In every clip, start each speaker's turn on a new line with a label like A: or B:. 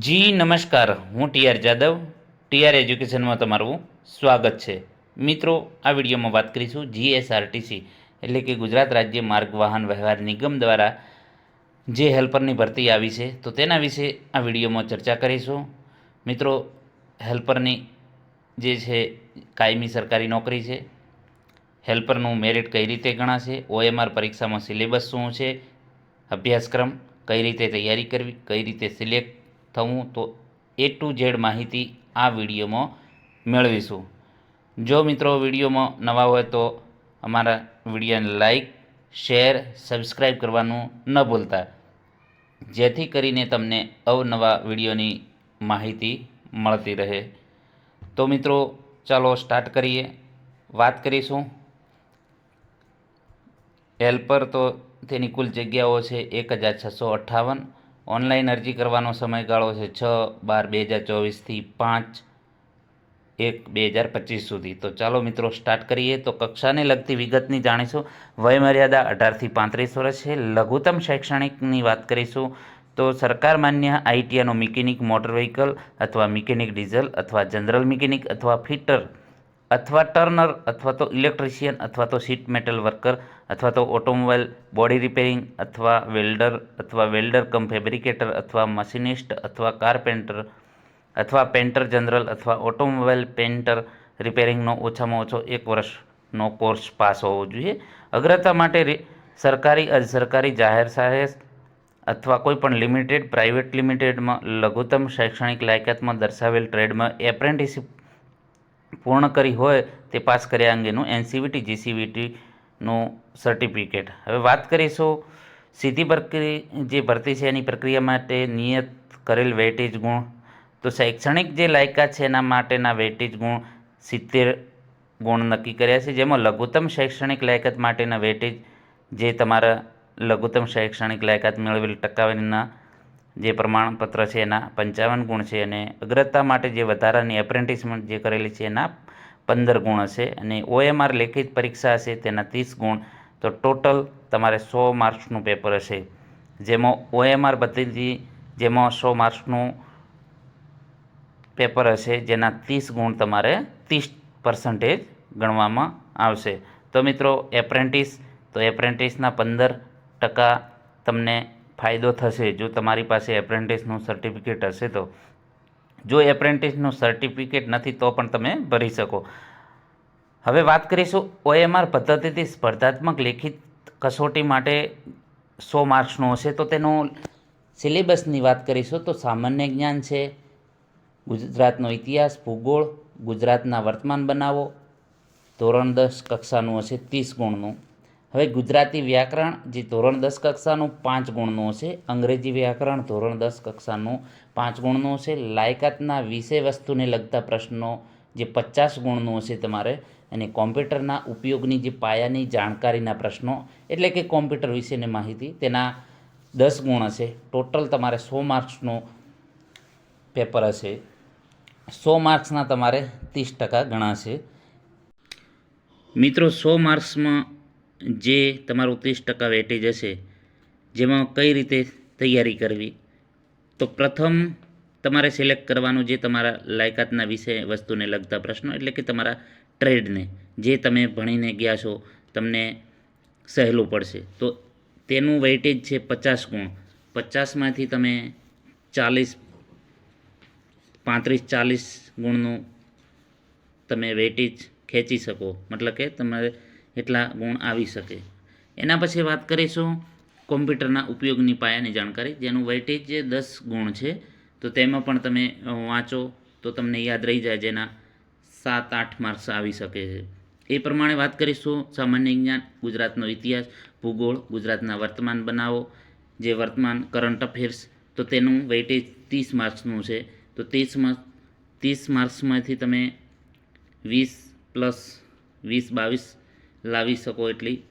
A: જી, નમસ્કાર. હું TR Jadav. TR એજ્યુકેશનમાં તમારું સ્વાગત છે. મિત્રો, આ વિડીયોમાં વાત કરીશું જીએસઆરટીસી, એટલે કે ગુજરાત રાજ્ય માર્ગ વાહન વ્યવહાર નિગમ દ્વારા જે હેલ્પરની ભરતી આવી છે, તો તેના વિશે આ વિડીયોમાં ચર્ચા કરીશું. મિત્રો, હેલ્પરની જે છે, કાયમી સરકારી નોકરી છે, હેલ્પરનું મેરિટ કઈ રીતે ગણાશે, ઓએમઆર પરીક્ષામાં સિલેબસ શું છે, અભ્યાસક્રમ કઈ રીતે તૈયારી કરવી, કઈ રીતે સિલેક્ટ થવું તો એ ટુ ઝેડ માહિતી આ વિડીયોમાં મેળવીશું. જો મિત્રો વિડીયોમાં નવા હોય તો અમારા વિડીયોને લાઈક, શેર, સબસ્ક્રાઈબ કરવાનું ન ભૂલતા. જેથી કરીને તમને અવનવા વિડીયોની માહિતી મળતી રહે. તો મિત્રો, ચાલો સ્ટાર્ટ કરીએ. વાત કરીશું. હેલ્પર તો તેની કુલ જગ્યાઓ છે એક હજાર છસો અઠ્ઠાવન. ઓનલાઈન અરજી કરવાનો સમયગાળો છે છ બાર બે હજાર ચોવીસથી પાંચ એક બે હજાર પચીસ સુધી. તો ચાલો મિત્રો સ્ટાર્ટ કરીએ. તો કક્ષાને લગતી વિગતની જાણીશું. વયમર્યાદા અઢારથી પાંત્રીસ વર્ષ છે. લઘુત્તમ શૈક્ષણિકની વાત કરીશું તો સરકાર માન્ય આઈટીઆઈનો મિકેનિક મોટર વ્હીકલ અથવા મિકેનિક ડીઝલ અથવા જનરલ મિકેનિક અથવા ફિટર અથવા ટર્નર, અથવા તો ઇલેક્ટ્રિશિયન, અથવા તો સીટ મેટલ વર્કર, અથવા તો ઓટોમોબાઈલ બોડી રિપેરિંગ, અથવા વેલ્ડર અથવા વેલ્ડર કમ ફેબ્રિકેટર, અથવા મશીનિસ્ટ, અથવા કારપેન્ટર, અથવા પેન્ટર જનરલ, અથવા ઓટોમોબાઈલ પેન્ટર રિપેરિંગનો ઓછામાં ઓછો એક વર્ષનો કોર્સ પાસ હોવો જોઈએ. અગ્રતા માટે સરકારી સરકારી જાહેર સહાય અથવા કોઈપણ લિમિટેડ, પ્રાઇવેટ લિમિટેડમાં લઘુત્તમ શૈક્ષણિક લાયકાતમાં દર્શાવેલ ટ્રેડમાં એપ્રેન્ટિસશીપ પૂર્ણ કરી હોય તે પાસ કર્યા અંગેનું એનસીવીટી, જીસીવીટીનું સર્ટિફિકેટ. હવે વાત કરીશું સીધી પ્રક્રિ જે ભરતી છે એની પ્રક્રિયા માટે નિયત કરેલ વેટેજ ગુણ. તો શૈક્ષણિક જે લાયકાત છે એના માટેના વેટેજ ગુણ સિત્તેર ગુણ નક્કી કર્યા છે, જેમાં લઘુત્તમ શૈક્ષણિક લાયકાત માટેના વેટેજ જે તમારા લઘુત્તમ શૈક્ષણિક લાયકાત મેળવેલ ટકાવારીના જે પ્રમાણપત્ર છે એના પંચાવન ગુણ છે અને અગ્રતા માટે જે વધારાની એપ્રેન્ટિસમેન્ટ જે કરેલી છે એના પંદર ગુણ હશે અને ઓએમઆર લેખિત પરીક્ષા હશે તેના ત્રીસ ગુણ. તો ટોટલ તમારે સો માર્ક્સનું પેપર હશે. જેમાં ઓએમઆર બધી જેમાં સો માર્ક્સનું પેપર હશે જેના ત્રીસ ગુણ તમારે ત્રીસ પર્સન્ટેજ ગણવામાં આવશે. તો મિત્રો એપ્રેન્ટિસ તો એપ્રેન્ટિસના પંદર ટકા તમને ફાયદો થશે, જો તમારી પાસે એપ્રેન્ટિસનું સર્ટિફિકેટ હશે તો. જો એપ્રેન્ટિસનું સર્ટિફિકેટ નથી તો પણ તમે ભરી શકો. હવે વાત કરીશું ઓએમઆર પદ્ધતિથી સ્પર્ધાત્મક લેખિત કસોટી માટે સો માર્ક્સનું હશે તો તેનું સિલેબસની વાત કરીશું તો સામાન્ય જ્ઞાન છે, ગુજરાતનો ઇતિહાસ, ભૂગોળ, ગુજરાતના વર્તમાન બનાવો, ધોરણ દસ કક્ષાનું હશે ત્રીસ ગુણનું. હવે ગુજરાતી વ્યાકરણ જે ધોરણ દસ કક્ષાનું પાંચ ગુણનું હશે અંગ્રેજી વ્યાકરણ ધોરણ દસ કક્ષાનું પાંચ ગુણનું હશે લાયકાતના વિષય વસ્તુને લગતા પ્રશ્નો જે પચાસ ગુણનું હશે તમારે, અને કોમ્પ્યુટરના ઉપયોગની જે પાયાની જાણકારીના પ્રશ્નો, એટલે કે કોમ્પ્યુટર વિશેની માહિતી, તેના દસ ગુણ હશે. ટોટલ તમારે સો માર્ક્સનું પેપર હશે. સો માર્ક્સના તમારે ત્રીસ ટકા ગણાશે. મિત્રો, સો માર્ક્સમાં જે તમારું ત્રીસ ટકા વેટેજ હશે, જેમાં કઈ રીતે તૈયારી કરવી? તો પ્રથમ તમારે સિલેક્ટ કરવાનું જે તમારા લાયકાતના વિશે વસ્તુને લગતા પ્રશ્નો, એટલે કે તમારા ટ્રેડને, જે તમે ભણીને ગયા છો, તમને સહેલું પડશે. તો તેનું વેઇટેજ છે પચાસ ગુણ. પચાસમાંથી તમે ચાલીસ, પાંત્રીસ, ચાલીસ ગુણનું તમે વેઇટેજ ખેંચી શકો. મતલબ કે તમારે એટલા ગુણ આવી શકે. એના પછી વાત કરીશું કોમ્પ્યુટરના ઉપયોગની પાયાની જાણકારી, જેનું વેઇટેજ જે દસ ગુણ છે. તો તેમાં પણ તમે વાંચો તો તમને યાદ રહી જાય જેના સાત આઠ માર્ક્સ આવી શકે છે. એ પ્રમાણે વાત કરીશું સામાન્ય જ્ઞાન, ગુજરાતનો ઇતિહાસ, ભૂગોળ, ગુજરાતના વર્તમાન બનાવો, જે વર્તમાન કરંટ અફેર્સ તો તેનું વેઇટેજ ત્રીસ માર્ક્સનું છે. તો ત્રીસ માર્ક્સ ત્રીસ માર્ક્સમાંથી તમે વીસ પ્લસ વીસ બાવીસ લાવી શકો એટલી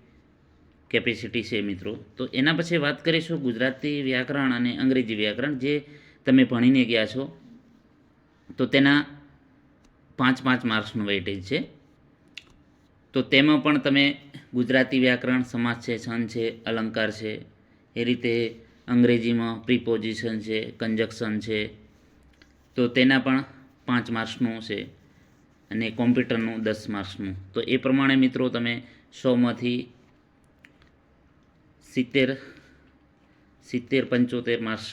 A: કેપેસિટી છે મિત્રો. તો એના પછી વાત કરીશું ગુજરાતી વ્યાકરણ અને અંગ્રેજી વ્યાકરણ જે તમે ભણીને ગયા છો. તો તેના પાંચ પાંચ માર્ક્સનું વેઇટેજ છે. તો તેમાં પણ તમે ગુજરાતી વ્યાકરણ સમાસ છે, છંદ છે, અલંકાર છે, એ રીતે અંગ્રેજીમાં પ્રિપોઝિશન છે કંજક્શન છે. તો તેના પણ પાંચ માર્ક્સનું છે. અને કોમ્પ્યુટરનું દસ માર્ક્સનું. તો એ પ્રમાણે મિત્રો તમે સોમાંથી સિત્તેર સિત્તેર પંચોતેર માર્ક્સ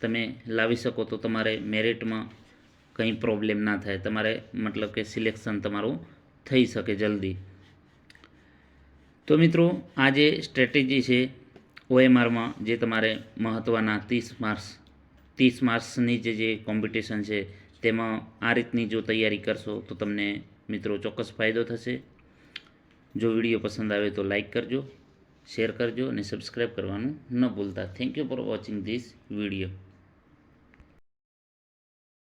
A: તમે લાવી શકો તો તમારે મેરિટમાં કંઈ પ્રોબ્લેમ ના થાય. તમારે મતલબ કે સિલેક્શન તમારું થઈ શકે જલ્દી. તો મિત્રો, આ જે સ્ટ્રેટેજી છે ઓએમઆરમાં જે તમારે મહત્ત્વના ત્રીસ માર્ક્સ, ત્રીસ માર્ક્સની જે જે કોમ્પિટિશન છે તેમાં આ રીતની જો તૈયારી કરશો તો તમને, મિત્રો, ચોક્કસ ફાયદો થશે. જો વીડિયો પસંદ આવે તો લાઇક કરજો, શેર કરજો અને સબસ્ક્રાઈબ કરવાનું ન ભૂલતા. Thank you for watching this video